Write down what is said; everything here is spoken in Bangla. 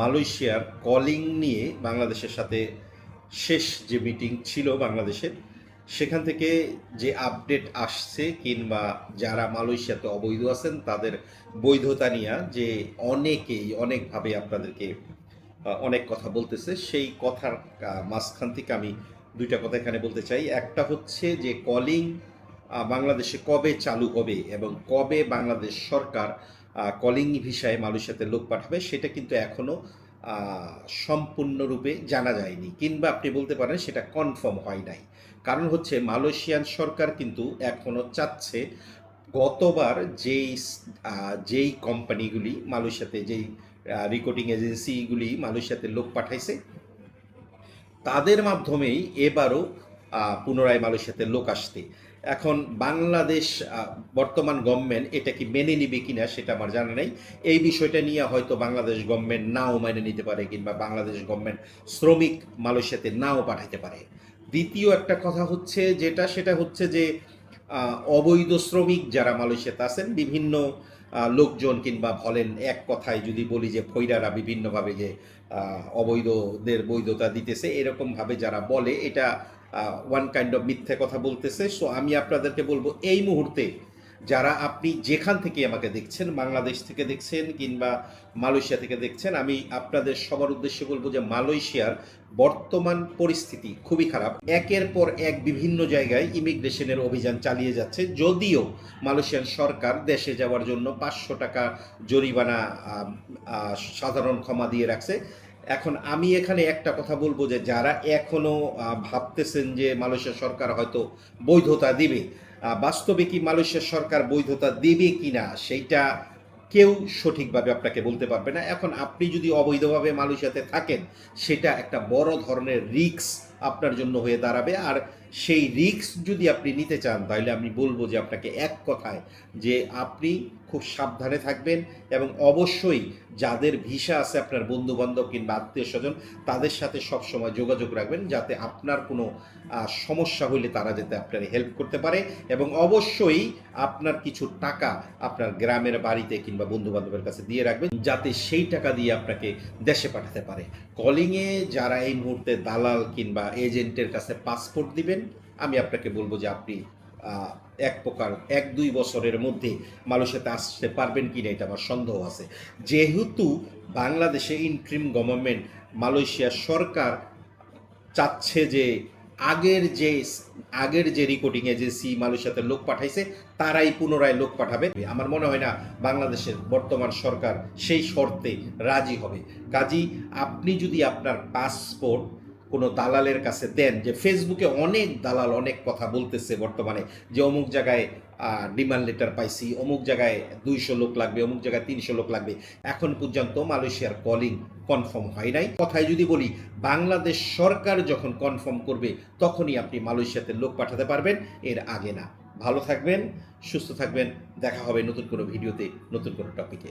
মালয়েশিয়ার কলিং নিয়ে বাংলাদেশের সাথে শেষ যে মিটিং ছিল বাংলাদেশের, সেখান থেকে যে আপডেট আসছে কিংবা যারা মালয়েশিয়াতে অবৈধ আছেন, তাদের বৈধতা নিয়ে যে অনেকেই অনেকভাবে আপনাদেরকে অনেক কথা বলতেছে, সেই কথার মাঝখান থেকে আমি দুইটা কথা এখানে বলতে চাই। একটা হচ্ছে যে কলিং বাংলাদেশে কবে চালু হবে এবং কবে বাংলাদেশ সরকার কলিং ভিসায় মালয়েশিয়াতে লোক পাঠাবে সেটা কিন্তু এখনও আহ, সম্পূর্ণরূপে জানা যায়নি। কিংবা আপনি বলতে পারেন সেটা কনফার্ম হয় নাই। কারণ হচ্ছে মালয়েশিয়ান সরকার কিন্তু এখনও চাচ্ছে গতবার যেই যেই কোম্পানিগুলি মালয়েশিয়াতে যেই রেকর্ডিং এজেন্সিগুলি মালয়েশিয়াতে লোক পাঠাইছে তাদের মাধ্যমেই এবারও পুনরায় মালয়েশিয়াতে লোক আসতে। এখন বাংলাদেশ বর্তমান গভর্নমেন্ট এটা কি মেনে নিবে কিনা সেটা আমার জানা নেই। এই বিষয়টা নিয়ে হয়তো বাংলাদেশ গভর্নমেন্ট নাও মেনে নিতে পারে কিংবা বাংলাদেশ গভর্নমেন্ট শ্রমিক মালয়েশিয়াতে নাও পাঠাইতে পারে। দ্বিতীয় একটা কথা হচ্ছে যেটা, সেটা হচ্ছে যে অবৈধ শ্রমিক যারা মালয়েশিয়াতে আছেন, বিভিন্ন লোকজন কিংবা বলেন এক কথায় যদি বলি যে ফৈরারা বিভিন্নভাবে যে অবৈধদের বৈধতা দিতেছে, এরকমভাবে যারা বলে, এটা ওয়ান কাইন্ড অফ মিথ্যে কথা বলতেছে। সো আমি আপনাদেরকে বলব, এই মুহূর্তে যারা আপনি যেখান থেকে আমাকে দেখছেন, বাংলাদেশ থেকে দেখছেন কিংবা মালয়েশিয়া থেকে দেখছেন, আমি আপনাদের সবার উদ্দেশ্যে বলব যে মালয়েশিয়ার বর্তমান পরিস্থিতি খুবই খারাপ। একের পর এক বিভিন্ন জায়গায় ইমিগ্রেশনের অভিযান চালিয়ে যাচ্ছে। যদিও মালয়েশিয়ান সরকার দেশে যাওয়ার জন্য পাঁচশো টাকা জরিমানা সাধারণ ক্ষমা দিয়ে রাখছে। এখন আমি এখানে একটা কথা বলব যে যারা এখনও ভাবতেছেন যে মালয়েশিয়া সরকার হয়তো বৈধতা দিবে বাস্তবে কি মালয়েশিয়া সরকার বৈধতা দেবে কি না সেইটা কেউ সঠিকভাবে আপনাকে বলতে পারবে না। এখন আপনি যদি অবৈধভাবে মালয়েশিয়াতে থাকেন, সেটা একটা বড় ধরনের রিক্স আপনার জন্য হয়ে দাঁড়াবে। আর সেই রিস্ক যদি আপনি নিতে চান, তাহলে আমি বলব যে আপনাকে এক কথায় যে আপনি খুব সাবধানে থাকবেন এবং অবশ্যই যাদের ভিসা আছে আপনার বন্ধু বান্ধব কিংবা আত্মীয় স্বজন তাদের সাথে সবসময় যোগাযোগ রাখবেন যাতে আপনার কোনো সমস্যা হলে তারা যাতে আপনার হেল্প করতে পারে এবং অবশ্যই আপনার কিছু টাকা আপনার গ্রামের বাড়িতে কিংবা বন্ধু বান্ধবের কাছে দিয়ে রাখবেন যাতে সেই টাকা দিয়ে আপনাকে দেশে পাঠাতে পারে। কলিংয়ে যারা এই মুহূর্তে দালাল কিংবা এজেন্টের কাছে পাসপোর্ট দিবেন আমি আপনাকে বলব যে আপনি এক প্রকার, এক দুই বছরের মধ্যে মালয়েশিয়াতে আসতে পারবেন কিনা এটা আমার সন্দেহ আছে। যেহেতু বাংলাদেশে ইন্ট্রিম গভর্নমেন্ট মালয়েশিয়া সরকার চাচ্ছে যে আগের যে আগের যে রেকর্ডিং এজেন্সি মালয়েশিয়াতে লোক পাঠাইছে, তারাই পুনরায় লোক পাঠাবে। আমার মনে হয় না বাংলাদেশের বর্তমান সরকার সেই শর্তে রাজি হবে। কাজী, আপনি যদি আপনার পাসপোর্ট কোনো দালালের কাছে দেন যে ফেসবুকে অনেক দালাল অনেক কথা বলতেছে বর্তমানে, যে অমুক জায়গায় ডিমান্ড লেটার পাইছি, অমুক জায়গায় দুইশো লোক লাগবে, অমুক জায়গায় তিনশো লোক লাগবে। এখন পর্যন্ত মালয়েশিয়ার কলিং কনফার্ম হয় নাই। কথায় যদি বলি, বাংলাদেশ সরকার যখন কনফার্ম করবে, তখনই আপনি মালয়েশিয়াতে লোক পাঠাতে পারবেন, এর আগে না। ভালো থাকবেন, সুস্থ থাকবেন, দেখা হবে নতুন কোনো ভিডিওতে, নতুন কোনো টপিকে